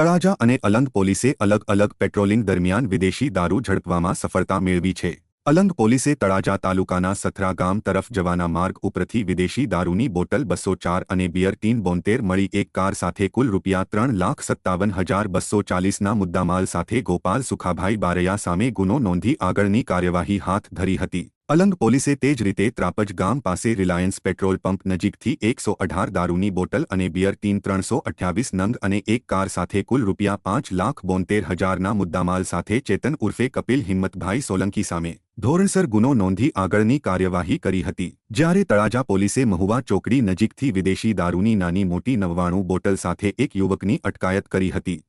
તળાજા અને અલંગ પોલીસે અલગ અલગ પેટ્રોલિંગ દરમિયાન વિદેશી દારૂ ઝડપવામાં સફળતા મેળવી છે. અલંગ પોલીસે તળાજા તાલુકાના સથરા ગામ તરફ જવાના માર્ગ ઉપરથી વિદેશી દારૂની બોટલ બસો ચાર અને બિયર ટીન બોતેર મળી એક કાર સાથે કુલ રૂપિયા ત્રણ લાખ સત્તાવન હજાર બસો ચાલીસના મુદ્દામાલ સાથે ગોપાલ સુખાભાઈ બારૈયા સામે ગુનો નોંધી આગળની કાર્યવાહી હાથ ધરી હતી. અલંગ પોલીસે તે જ રીતે ત્રાપજ ગામ પાસે રિલાયન્સ પેટ્રોલ પંપ નજીકથી એકસો અઢાર દારૂની બોટલ અને બિયર ટીન ત્રણસો અઠ્યાવીસ નંગ અને એક કાર સાથે કુલ રૂપિયા પાંચ લાખ બોતેર હજારના મુદ્દામાલ સાથે ચેતન ઉર્ફે કપિલ હિંમતભાઈ સોલંકી સામે ધોરણસર ગુનો નોંધી આગળની કાર્યવાહી કરી હતી. જ્યારે તળાજા પોલીસે મહુવા ચોકડી નજીકથી વિદેશી દારૂની નાની મોટી નવ્વાણું બોટલ સાથે એક યુવકની અટકાયત કરી હતી.